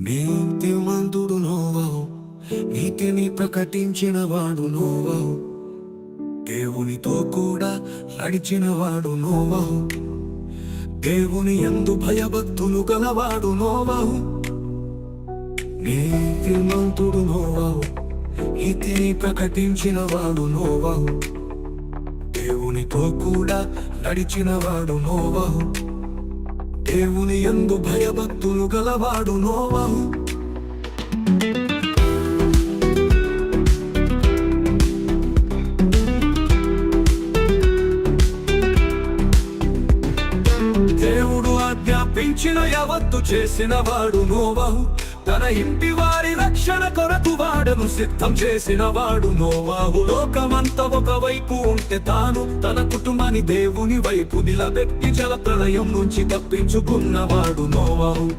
నీతిమంతుడు నోవవు నీతిని ప్రకటించిన వాడు నోవవు. దేవునితో కూడా నడిచిన వాడు నోవవు. దేవుని ఎందు భయభక్తులు గలవాడు నోవహు నీతిమంతుడు నోవవు నీతిని ప్రకటించిన వాడు నోవవు. దేవునితో కూడా నడిచిన వాడు నోవహు దేవుని ఎందు భయభక్తులు గలవాడు నోవహు. దేవుడు ఆజ్ఞాపించిన యావత్తు చేసిన వాడు నోవహు. తన ఇంటి వారి రక్షణ కొరకు వాడను సిద్ధం చేసిన వాడు నోవాహు. లోకమంతా ఒకవైపు ఉంటే తాను తన కుటుంబాన్ని దేవుని వైపు నిలబెట్టి జల ప్రళయం నుంచి తప్పించుకున్నవాడు నోవాహు.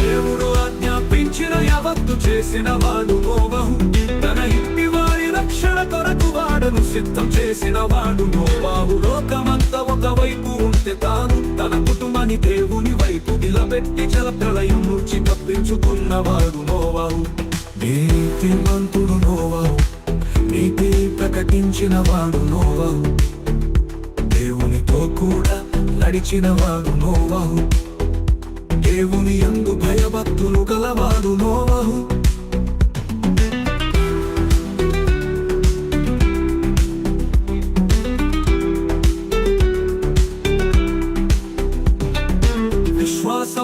దేవుడు ఆజ్ఞాపించిన యావత్తు చేసిన వాడు నోవహు. తన ఇంటి వారి రక్షణ కొరకు వాడను సిద్ధం చేసిన వాడు నోవాహు. లోకమంతా ఒకవైపు ఉంటే తాను తన కుటుంబాన్ని దేవుని వైపు నిలబెట్టి జల ప్రళయం నుంచి తప్పించుకున్నవాడు నోవాహు నీతిమంతుడు నోవాహు నీతి ప్రకటించిన వాడు నోవాహు దేవునితో కూడా నడిచిన వాడు నోవాహు దేవుని యందు భయభక్తులు గలవాడు నోవాహు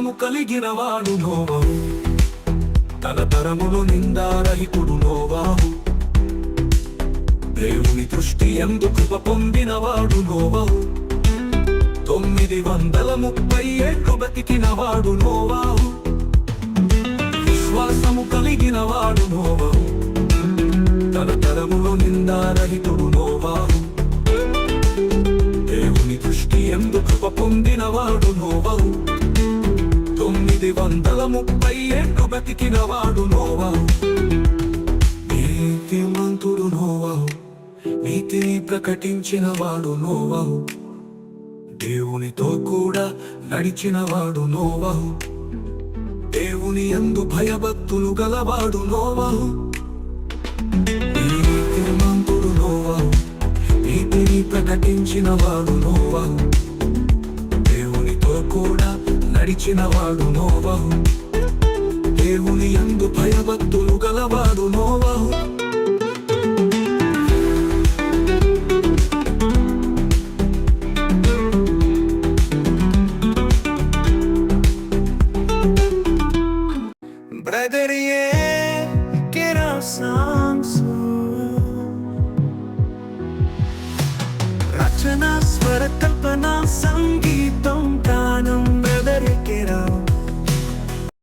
విశ్వాసము కలిగిన వాడు నోవాహు తన తరములు నిందారహితుడు నోవాహు దేవుని దృష్టి ఎందు కృప పొందినవాడు నోవాహు తొమ్మిది వందల ముప్పై ఏళ్ళు బతికిన వాడు నోవాహు విశ్వాసము కలిగిన వాడు నోవాహు తన నిందారహితుడు నోవాహు దేవుని దృష్టి ఎందు కృప పొందిన వాడు తొమ్మిది వందల ముప్పై ఏళ్ళు బతికిన వాడు నోవావు నీతిమంతుడు నోవావు నీతిని ప్రకటించిన వాడు నోవావు దేవునితో కూడా నడిచిన వాడు నోవహు దేవుని ఎందు భయభక్తులు గలవాడు నోవహు నీతిమంతుడు నోవహు నీతిని ప్రకటించిన వాడు నోవహు దేవునితో కూడా నడిచిన వాడు నోవహు దేవుని ఎందు భయభక్తులు గలవాడు నోవహు Brother, yeah, get our songs. రచన స్వర కల్పన సంగీతం